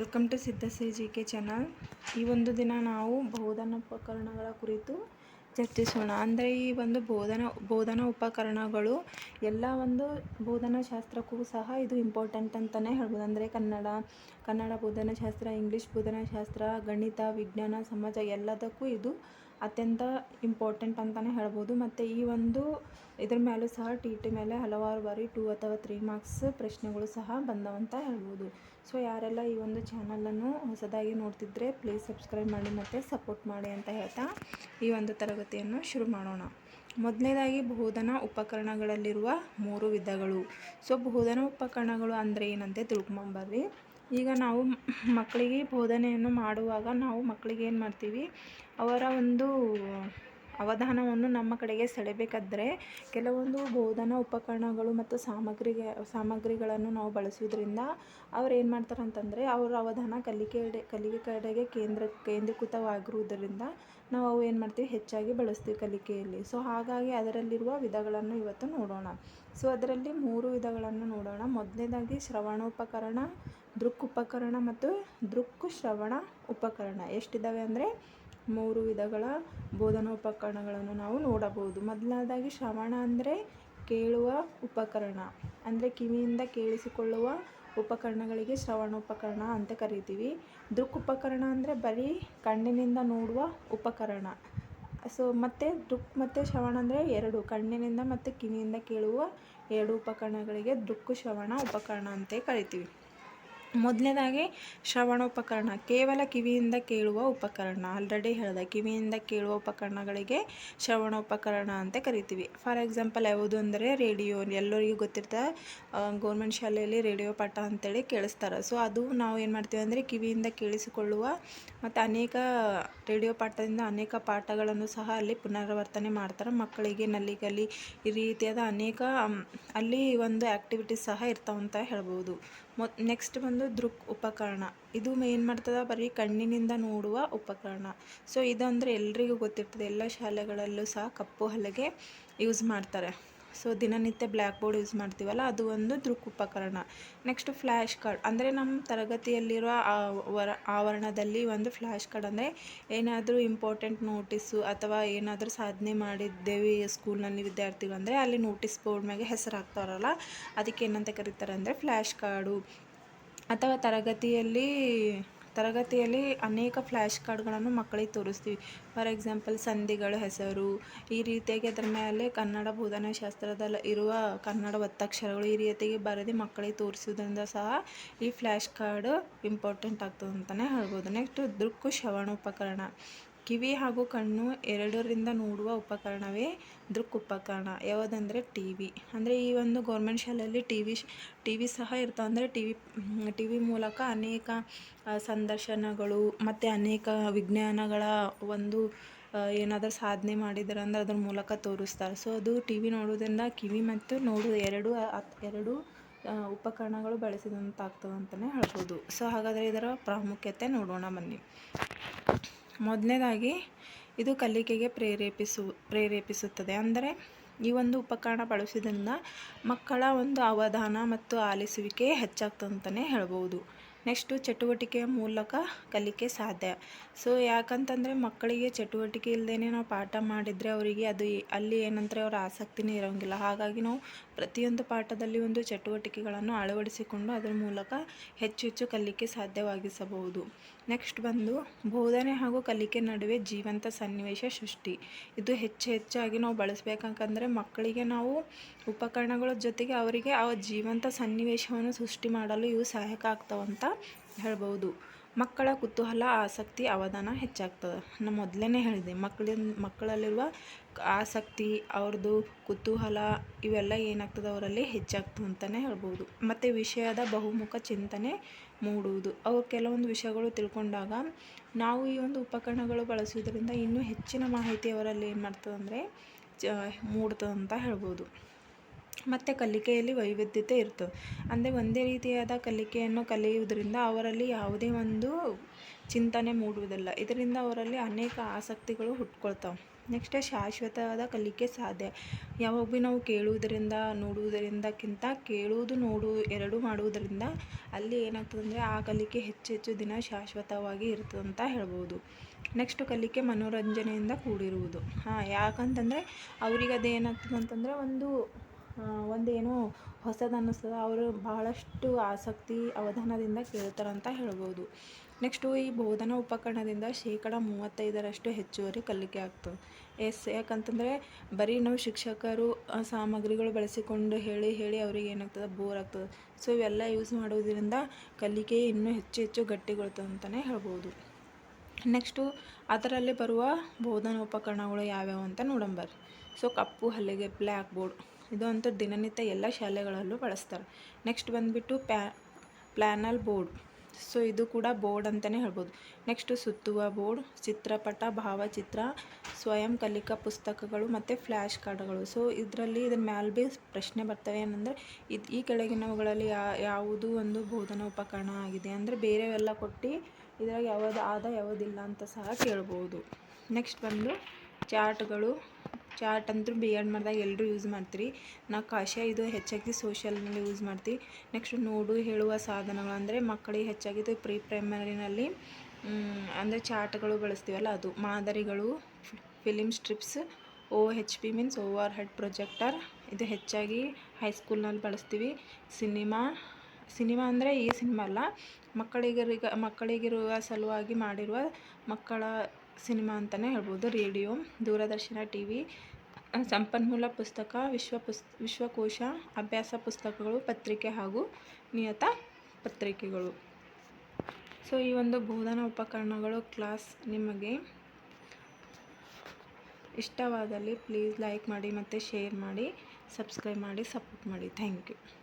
Welcome to Siddhashri G K channel ಈ ಒಂದು ದಿನ ನಾವು ಬೋಧನ ಉಪಕರಣಗಳ ಕುರಿತು ಚರ್ಚಿಸೋಣ. ಅಂದರೆ ಈ ಒಂದು ಬೋಧನ ಬೋಧನ ಉಪಕರಣಗಳು ಎಲ್ಲ ಒಂದು ಬೋಧನಾ ಶಾಸ್ತ್ರಕ್ಕೂ ಸಹ ಇದು ಇಂಪಾರ್ಟೆಂಟ್ ಅಂತಲೇ ಹೇಳ್ಬೋದು. ಅಂದರೆ ಕನ್ನಡ ಕನ್ನಡ ಬೋಧನಾ ಶಾಸ್ತ್ರ ಇಂಗ್ಲೀಷ್ ಬೋಧನಾ ಶಾಸ್ತ್ರ, ಗಣಿತ, ವಿಜ್ಞಾನ, ಸಮಾಜ ಎಲ್ಲದಕ್ಕೂ ಇದು ಅತ್ಯಂತ ಇಂಪಾರ್ಟೆಂಟ್ ಅಂತಲೇ ಹೇಳ್ಬೋದು. ಮತ್ತು ಈ ಒಂದು ಇದ್ರ ಮೇಲೂ ಸಹ ಟಿ ಟಿ ಮೇಲೆ ಹಲವಾರು ಬಾರಿ ಟೂ ಅಥವಾ ತ್ರೀ ಮಾರ್ಕ್ಸ್ ಪ್ರಶ್ನೆಗಳು ಸಹ ಬಂದವಂತ ಹೇಳ್ಬೋದು. ಸೊ ಯಾರೆಲ್ಲ ಈ ಒಂದು ಚಾನಲನ್ನು ಹೊಸದಾಗಿ ನೋಡ್ತಿದ್ರೆ ಪ್ಲೀಸ್ ಸಬ್ಸ್ಕ್ರೈಬ್ ಮಾಡಿ ಮತ್ತು ಸಪೋರ್ಟ್ ಮಾಡಿ ಅಂತ ಹೇಳ್ತಾ ಈ ಒಂದು ತರಗತಿಯನ್ನು ಶುರು ಮಾಡೋಣ. ಮೊದಲನೇದಾಗಿ ಬಹುಧನ ಉಪಕರಣಗಳಲ್ಲಿರುವ ಮೂರು ವಿಧಗಳು. ಸೊ ಬಹುಧನ ಉಪಕರಣಗಳು ಅಂದರೆ ಏನಂತೆ ತಿಳ್ಕೊಂಬರ್ರಿ. ಈಗ ನಾವು ಮಕ್ಕಳಿಗೆ ಬೋಧನೆಯನ್ನು ಮಾಡುವಾಗ ನಾವು ಮಕ್ಕಳಿಗೆ ಏನು ಮಾಡ್ತೀವಿ ಅವರ ಒಂದು ಅವಧಾನವನ್ನು ನಮ್ಮ ಕಡೆಗೆ ಸೆಳೆಬೇಕಾದ್ರೆ ಕೆಲವೊಂದು ಬೋಧನಾ ಉಪಕರಣಗಳು ಮತ್ತು ಸಾಮಗ್ರಿಗೆ, ಸಾಮಗ್ರಿಗಳನ್ನು ನಾವು ಬಳಸುವುದರಿಂದ ಅವ್ರು ಏನು ಮಾಡ್ತಾರೆ ಅಂತಂದರೆ ಅವರ ಅವಧಾನ ಕಲಿಕೆ ಕಲಿಕೆ ಕಡೆಗೆ ಕೇಂದ್ರ, ಕೇಂದ್ರೀಕೃತವಾಗಿರುವುದರಿಂದ ನಾವು ಅವು ಏನು ಮಾಡ್ತೀವಿ ಹೆಚ್ಚಾಗಿ ಬಳಸ್ತೀವಿ ಕಲಿಕೆಯಲ್ಲಿ. ಸೊ ಹಾಗಾಗಿ ಅದರಲ್ಲಿರುವ ವಿಧಗಳನ್ನು ಇವತ್ತು ನೋಡೋಣ. ಸೊ ಅದರಲ್ಲಿ ಮೂರು ವಿಧಗಳನ್ನು ನೋಡೋಣ. ಮೊದಲನೇದಾಗಿ ಶ್ರವಣೋಪಕರಣ, ದೃಕ್ ಉಪಕರಣ ಮತ್ತು ದೃಕ್ ಶ್ರವಣ ಉಪಕರಣ. ಎಷ್ಟಿದ್ದಾವೆ ಅಂದರೆ ಮೂರು ವಿಧಗಳ ಬೋಧನೋಪಕರಣಗಳನ್ನು ನಾವು ನೋಡಬಹುದು. ಮೊದಲನೇದಾಗಿ ಶ್ರವಣ ಅಂದರೆ ಕೇಳುವ ಉಪಕರಣ. ಅಂದರೆ ಕಿವಿಯಿಂದ ಕೇಳಿಸಿಕೊಳ್ಳುವ ಉಪಕರಣಗಳಿಗೆ ಶ್ರವಣೋಪಕರಣ ಅಂತ ಕರಿತೀವಿ. ದೃಕ್ ಉಪಕರಣ ಅಂದರೆ ಬರೀ ಕಣ್ಣಿನಿಂದ ನೋಡುವ ಉಪಕರಣ. ಸೊ ಮತ್ತು ದೃಕ್ ಮತ್ತು ಶ್ರವಣ ಅಂದರೆ ಎರಡು. ಕಣ್ಣಿನಿಂದ ಮತ್ತು ಕಿವಿಯಿಂದ ಕೇಳುವ ಎರಡು ಉಪಕರಣಗಳಿಗೆ ದೃಕ್ ಶ್ರವಣ ಉಪಕರಣ ಅಂತ ಕರಿತೀವಿ. ಮೊದಲನೇದಾಗಿ ಶ್ರವಣೋಪಕರಣ, ಕೇವಲ ಕಿವಿಯಿಂದ ಕೇಳುವ ಉಪಕರಣ. ಆಲ್ರೆಡಿ ಹೇಳಿದ, ಕಿವಿಯಿಂದ ಕೇಳುವ ಉಪಕರಣಗಳಿಗೆ ಶ್ರವಣೋಪಕರಣ ಅಂತ ಕರಿತೀವಿ. ಫಾರ್ ಎಕ್ಸಾಂಪಲ್ ಯಾವುದು ಅಂದರೆ ರೇಡಿಯೋ, ಎಲ್ಲರಿಗೂ ಗೊತ್ತಿರ್ತದೆ ಗೌರ್ಮೆಂಟ್ ಶಾಲೆಯಲ್ಲಿ ರೇಡಿಯೋ ಪಾಠ ಅಂತೇಳಿ ಕೇಳಿಸ್ತಾರೆ. ಸೊ, ಅದು ನಾವು ಏನು ಮಾಡ್ತೀವಿ ಅಂದರೆ ಕಿವಿಯಿಂದ ಕೇಳಿಸಿಕೊಳ್ಳುವ ಮತ್ತು ಅನೇಕ ರೇಡಿಯೋ ಪಾಠದಿಂದ ಅನೇಕ ಪಾಠಗಳನ್ನು ಸಹ ಅಲ್ಲಿ ಪುನರಾವರ್ತನೆ ಮಾಡ್ತಾರೆ. ಮಕ್ಕಳಿಗೆ ನಲ್ಲಿಗಲ್ಲಿ ಈ ರೀತಿಯಾದ ಅನೇಕ ಅಲ್ಲಿ ಒಂದು ಆ್ಯಕ್ಟಿವಿಟೀಸ್ ಸಹ ಇರ್ತಾವಂತ ಹೇಳ್ಬೋದು. ಮೊ ನೆಕ್ಸ್ಟ್ ಬಂದು ದೃಕ್ ಉಪಕರಣ. ಇದು ಏನು ಮಾಡ್ತದೆ ಬರೀ ಕಣ್ಣಿನಿಂದ ನೋಡುವ ಉಪಕರಣ. ಸೊ ಇದಂದರೆ ಎಲ್ರಿಗೂ ಗೊತ್ತಿರ್ತದೆ. ಎಲ್ಲ ಶಾಲೆಗಳಲ್ಲೂ ಸಹ ಕಪ್ಪು ಹಲಗೆ ಯೂಸ್ ಮಾಡ್ತಾರೆ. ಸೊ ದಿನನಿತ್ಯ ಬ್ಲ್ಯಾಕ್ ಬೋರ್ಡ್ ಯೂಸ್ ಮಾಡ್ತೀವಲ್ಲ, ಅದು ಒಂದು ದೃಕ್ ಉಪಕರಣ. Next flash card. ಅಂದರೆ ನಮ್ಮ ತರಗತಿಯಲ್ಲಿರುವ ವರ, ಆವರಣದಲ್ಲಿ ಒಂದು ಫ್ಲ್ಯಾಶ್ ಕಾರ್ಡ್. ಅಂದರೆ ಏನಾದರೂ ಇಂಪಾರ್ಟೆಂಟ್ ನೋಟಿಸು ಅಥವಾ ಏನಾದರೂ ಸಾಧನೆ ಮಾಡಿದ್ದೇವೆ ಸ್ಕೂಲ್ನಲ್ಲಿ ವಿದ್ಯಾರ್ಥಿಗಳು ಅಂದರೆ ಅಲ್ಲಿ ನೋಟಿಸ್ ಬೋರ್ಡ್ ಮ್ಯಾಗೆ ಹೆಸರು ಹಾಕ್ತಾರಲ್ಲ, ಅದಕ್ಕೆ ಏನಂತ ಕರೀತಾರೆ ಅಂದರೆ ಫ್ಲ್ಯಾಶ್ ಕಾರ್ಡು. ಅಥವಾ ತರಗತಿಯಲ್ಲಿ ತರಗತಿಯಲ್ಲಿ ಅನೇಕ ಫ್ಲ್ಯಾಶ್ ಕಾರ್ಡ್ಗಳನ್ನು ಮಕ್ಕಳಿಗೆ ತೋರಿಸ್ತೀವಿ. ಫಾರ್ ಎಕ್ಸಾಂಪಲ್ ಸಂಧಿಗಳ ಹೆಸರು, ಈ ರೀತಿಯಾಗಿ ಅದರ ಮೇಲೆ ಕನ್ನಡ ಬೋಧನಾ ಶಾಸ್ತ್ರದಲ್ಲಿ ಇರುವ ಕನ್ನಡ ಒತ್ತಕ್ಷರಗಳು ಈ ರೀತಿಯಾಗಿ ಬರೆದು ಮಕ್ಕಳಿಗೆ ತೋರಿಸೋದ್ರಿಂದ ಸಹ ಈ ಫ್ಲ್ಯಾಶ್ ಕಾರ್ಡ್ ಇಂಪಾರ್ಟೆಂಟ್ ಆಗ್ತದೆ ಅಂತಲೇ ಹೇಳ್ಬೋದು. ನೆಕ್ಸ್ಟ್ ದೃಕ್ಕು ಶ್ರವಣೋಪಕರಣ. ಕಿವಿ ಹಾಗೂ ಕಣ್ಣು ಎರಡರಿಂದ ನೋಡುವ ಉಪಕರಣವೇ ದೃಕ್ ಉಪಕರಣ ಯಾವುದಂದರೆ ಟಿ ವಿ ಅಂದರೆ ಈ ಒಂದು ಗೌರ್ಮೆಂಟ್ ಶಾಲೆಯಲ್ಲಿ ಟಿ ವಿ ಟಿ ವಿ ಸಹ ಇರ್ತಾವೆ. ಅಂದರೆ ಟಿ ವಿ ಟಿ ವಿ ಮೂಲಕ ಅನೇಕ ಸಂದರ್ಶನಗಳು ಮತ್ತು ಅನೇಕ ವಿಜ್ಞಾನಗಳ ಒಂದು ಏನಾದರೂ ಸಾಧನೆ ಮಾಡಿದ್ದಾರೆ ಅಂದ್ರೆ ಅದ್ರ ಮೂಲಕ ತೋರಿಸ್ತಾರೆ. ಸೊ ಅದು ಟಿ ವಿ ನೋಡೋದ್ರಿಂದ ಕಿವಿ ಮತ್ತು ನೋಡು ಎರಡು ಎರಡು ಉಪಕರಣಗಳು ಬಳಸಿದಂತಾಗ್ತದೆ ಅಂತಲೇ ಹೇಳ್ಬೋದು. ಸೊ ಹಾಗಾದರೆ ಇದರ ಪ್ರಾಮುಖ್ಯತೆ ನೋಡೋಣ ಬನ್ನಿ. ಮೊದಲನೇದಾಗಿ ಇದು ಕಲಿಕೆಗೆ ಪ್ರೇರೇಪಿಸು, ಪ್ರೇರೇಪಿಸುತ್ತದೆ. ಅಂದರೆ ಈ ಒಂದು ಉಪಕರಣ ಬಳಸೋದ್ರಿಂದ ಮಕ್ಕಳ ಒಂದು ಅವಧಾನ ಮತ್ತು ಆಲಿಸುವಿಕೆ ಹೆಚ್ಚಾಗ್ತದೆ ಅಂತಲೇ ಹೇಳ್ಬೋದು. ನೆಕ್ಸ್ಟು ಚಟುವಟಿಕೆಯ ಮೂಲಕ ಕಲಿಕೆ ಸಾಧ್ಯ. ಸೊ, ಯಾಕಂತಂದರೆ ಮಕ್ಕಳಿಗೆ ಚಟುವಟಿಕೆ ಇಲ್ಲದೇ ನಾವು ಪಾಠ ಮಾಡಿದರೆ ಅವರಿಗೆ ಅದು ಅಲ್ಲಿ ಏನಂದರೆ ಅವರ ಆಸಕ್ತಿನೇ ಇರೋಂಗಿಲ್ಲ. ಹಾಗಾಗಿ ನಾವು ಪ್ರತಿಯೊಂದು ಪಾಠದಲ್ಲಿ ಒಂದು ಚಟುವಟಿಕೆಗಳನ್ನು ಅಳವಡಿಸಿಕೊಂಡು ಅದರ ಮೂಲಕ ಹೆಚ್ಚು ಹೆಚ್ಚು ಕಲಿಕೆ ಸಾಧ್ಯವಾಗಿಸಬಹುದು. ನೆಕ್ಸ್ಟ್ ಬಂದು, ಬೋಧನೆ ಹಾಗೂ ಕಲಿಕೆ ನಡುವೆ ಜೀವಂತ ಸನ್ನಿವೇಶ ಸೃಷ್ಟಿ. ಇದು ಹೆಚ್ಚು ಹೆಚ್ಚಾಗಿ ನಾವು ಬಳಸಬೇಕಂತಂದರೆ ಮಕ್ಕಳಿಗೆ ನಾವು ಉಪಕರಣಗಳ ಜೊತೆಗೆ ಅವರಿಗೆ ಆ ಜೀವಂತ ಸನ್ನಿವೇಶವನ್ನು ಸೃಷ್ಟಿ ಮಾಡಲು ಇವು ಸಹಾಯಕ ಆಗ್ತಾವಂತ ಹೇಳ್ಬೋದು ಮಕ್ಕಳ ಕುತೂಹಲ, ಆಸಕ್ತಿ, ಅವಧಾನ ಹೆಚ್ಚಾಗ್ತದೆ. ನಾನು ಮೊದಲೇ ಹೇಳಿದೆ, ಮಕ್ಕಳಿಂದ, ಮಕ್ಕಳಲ್ಲಿರುವ ಆಸಕ್ತಿ ಅವ್ರದ್ದು ಕುತೂಹಲ ಇವೆಲ್ಲ ಏನಾಗ್ತದೆ ಅವರಲ್ಲಿ ಹೆಚ್ಚಾಗ್ತದೆ ಅಂತಲೇ ಹೇಳ್ಬೋದು ಮತ್ತು ವಿಷಯದ ಬಹುಮುಖ ಚಿಂತನೆ ಮೂಡುವುದು. ಅವ್ರು ಕೆಲವೊಂದು ವಿಷಯಗಳು ತಿಳ್ಕೊಂಡಾಗ ನಾವು ಈ ಒಂದು ಉಪಕರಣಗಳು ಬಳಸುವುದರಿಂದ ಇನ್ನೂ ಹೆಚ್ಚಿನ ಮಾಹಿತಿ ಅವರಲ್ಲಿ ಏನು ಮಾಡ್ತದೆ ಅಂದರೆ ಚ ಅಂತ ಹೇಳ್ಬೋದು ಮತ್ತು ಕಲಿಕೆಯಲ್ಲಿ ವೈವಿಧ್ಯತೆ ಇರ್ತದೆ. ಅಂದರೆ ಒಂದೇ ರೀತಿಯಾದ ಕಲಿಕೆಯನ್ನು ಕಲಿಯುವುದರಿಂದ ಅವರಲ್ಲಿ ಯಾವುದೇ ಒಂದು ಚಿಂತನೆ ಮೂಡುವುದಿಲ್ಲ. ಇದರಿಂದ ಅವರಲ್ಲಿ ಅನೇಕ ಆಸಕ್ತಿಗಳು ಹುಟ್ಕೊಳ್ತಾವೆ. ನೆಕ್ಸ್ಟ್ ಶಾಶ್ವತವಾದ ಕಲಿಕೆ ಸಾಧ್ಯ. ಯಾವಾಗ ನಾವು ಕೇಳುವುದರಿಂದ, ನೋಡುವುದರಿಂದಕ್ಕಿಂತ ಕೇಳುವುದು, ನೋಡು, ಎರಡೂ ಮಾಡುವುದರಿಂದ ಅಲ್ಲಿ ಏನಾಗ್ತದೆ ಅಂದರೆ ಆ ಕಲಿಕೆ ಹೆಚ್ಚು ಹೆಚ್ಚು ದಿನ ಶಾಶ್ವತವಾಗಿ ಇರ್ತದೆ ಅಂತ ಹೇಳ್ಬೋದು. ನೆಕ್ಸ್ಟ್ ಕಲಿಕೆ ಮನೋರಂಜನೆಯಿಂದ ಕೂಡಿರುವುದು. ಹಾಂ, ಯಾಕಂತಂದರೆ ಅವ್ರಿಗೆ ಅದೇನಾಗ್ತದೆ ಅಂತಂದರೆ ಒಂದು ಒಂದೇನೋ ಹೊಸದು ಅನ್ನಿಸ್ತದೆ ಅವರು ಬಹಳಷ್ಟು ಆಸಕ್ತಿ, ಅವಧಾನದಿಂದ ಕೇಳ್ತಾರಂತ ಹೇಳ್ಬೋದು. ನೆಕ್ಸ್ಟು ಈ ಬೋಧನಾ ಉಪಕರಣದಿಂದ ಶೇಕಡ ಮೂವತ್ತೈದರಷ್ಟು ಹೆಚ್ಚುವರಿ ಕಲಿಕೆ ಆಗ್ತದೆ. ಎಸ್, ಯಾಕಂತಂದರೆ ಬರೀ ನಾವು ಶಿಕ್ಷಕರು ಸಾಮಗ್ರಿಗಳು ಬಳಸಿಕೊಂಡು ಹೇಳಿ ಹೇಳಿ ಅವ್ರಿಗೆ ಏನಾಗ್ತದೆ ಬೋರ್ ಆಗ್ತದೆ. ಸೊ ಇವೆಲ್ಲ ಯೂಸ್ ಮಾಡೋದ್ರಿಂದ ಕಲಿಕೆ ಇನ್ನೂ ಹೆಚ್ಚು ಹೆಚ್ಚು ಗಟ್ಟಿಗೊಳ್ತದೆ ಅಂತಲೇ ಹೇಳ್ಬೋದು. ನೆಕ್ಸ್ಟು ಅದರಲ್ಲಿ ಬರುವ ಬೋಧನಾ ಉಪಕರಣಗಳು ಯಾವ್ಯಾವು ಅಂತ ನೋಡಂಬರ್ರಿ ಸೊ ಕಪ್ಪು ಹಲಗೆ ಬ್ಲ್ಯಾಕ್ ಬೋರ್ಡ್ ಇದು ಅಂತೂ ದಿನನಿತ್ಯ ಎಲ್ಲ ಶಾಲೆಗಳಲ್ಲೂ ಬಳಸ್ತಾರೆ. ನೆಕ್ಸ್ಟ್ ಬಂದುಬಿಟ್ಟು ಪ್ಯಾ ಪ್ಲ್ಯಾನಲ್ ಬೋರ್ಡ್. ಸೊ ಇದು ಕೂಡ ಬೋರ್ಡ್ ಅಂತಲೇ ಹೇಳ್ಬೋದು. ನೆಕ್ಸ್ಟು ಸುತ್ತುವ ಬೋರ್ಡ್, ಚಿತ್ರಪಟ, ಭಾವಚಿತ್ರ, ಸ್ವಯಂ ಕಲಿಕಾ ಪುಸ್ತಕಗಳು ಮತ್ತು ಫ್ಲ್ಯಾಶ್ ಕಾರ್ಡ್ಗಳು. ಸೊ ಇದರಲ್ಲಿ ಇದ್ರ ಮ್ಯಾಲೆ ಭೀ ಪ್ರಶ್ನೆ ಬರ್ತವೆ ಏನಂದರೆ, ಇದು ಈ ಕೆಳಗಿನವುಗಳಲ್ಲಿ ಯಾವುದು ಒಂದು ಬೋಧನಾ ಉಪಕರಣ ಆಗಿದೆ? ಅಂದರೆ ಬೇರೆವೆಲ್ಲ ಕೊಟ್ಟು ಇದ್ರಾಗ ಯಾವುದು ಆದ, ಯಾವುದಿಲ್ಲ ಅಂತ ಸಹ ಕೇಳ್ಬೋದು. ನೆಕ್ಸ್ಟ್ ಬಂದು ಚಾರ್ಟ್ಗಳು ಚಾರ್ಟ್ ಅಂದ್ರೆ ಬಿ ಎಡ್ ಮಾಡಿದಾಗ ಎಲ್ಲರೂ ಯೂಸ್ ಮಾಡ್ತೀರಿ. ನಾವು ಕಾಶ್ಯ ಇದು ಹೆಚ್ಚಾಗಿ ಸೋಷಲ್ನಲ್ಲಿ ಯೂಸ್ ಮಾಡ್ತೀವಿ. ನೆಕ್ಸ್ಟ್ ನೋಡು, ಹೇಳುವ ಸಾಧನಗಳು ಅಂದರೆ ಮಕ್ಕಳಿಗೆ ಹೆಚ್ಚಾಗಿ ಪ್ರೀ ಪ್ರೈಮರಿನಲ್ಲಿ ಅಂದರೆ ಚಾಟ್ಗಳು ಬಳಸ್ತೀವಲ್ಲ ಅದು. ಮಾದರಿಗಳು film strips O H P means overhead projector ಇದು ಹೆಚ್ಚಾಗಿ ಹೈಸ್ಕೂಲ್ನಲ್ಲಿ ಬಳಸ್ತೀವಿ. ಸಿನಿಮಾ ಸಿನಿಮಾ ಅಂದರೆ ಈ ಸಿನಿಮಾ ಅಲ್ಲ. ಮಕ್ಕಳಿಗರಿಗ, ಮಕ್ಕಳಿಗಿರುವ ಸಲುವಾಗಿ ಮಾಡಿರುವ ಮಕ್ಕಳ ಸಿನಿಮಾ ಅಂತಲೇ ಹೇಳ್ಬೋದು, ರೇಡಿಯೋ, ದೂರದರ್ಶನ ಟಿ ವಿ ಸಂಪನ್ಮೂಲ ಪುಸ್ತಕ, ವಿಶ್ವ ಪುಸ್, ವಿಶ್ವಕೋಶ, ಅಭ್ಯಾಸ ಪುಸ್ತಕಗಳು, ಪತ್ರಿಕೆ ಹಾಗೂ ನಿಯತ ಪತ್ರಿಕೆಗಳು. ಸೊ, ಈ ಒಂದು ಬೋಧನಾ ಉಪಕರಣಗಳು ಕ್ಲಾಸ್ ನಿಮಗೆ ಇಷ್ಟವಾದಲ್ಲಿ ಪ್ಲೀಸ್ ಲೈಕ್ ಮಾಡಿ ಮತ್ತು ಶೇರ್ ಮಾಡಿ, ಸಬ್ಸ್ಕ್ರೈಬ್ ಮಾಡಿ, ಸಪೋರ್ಟ್ ಮಾಡಿ. Thank you.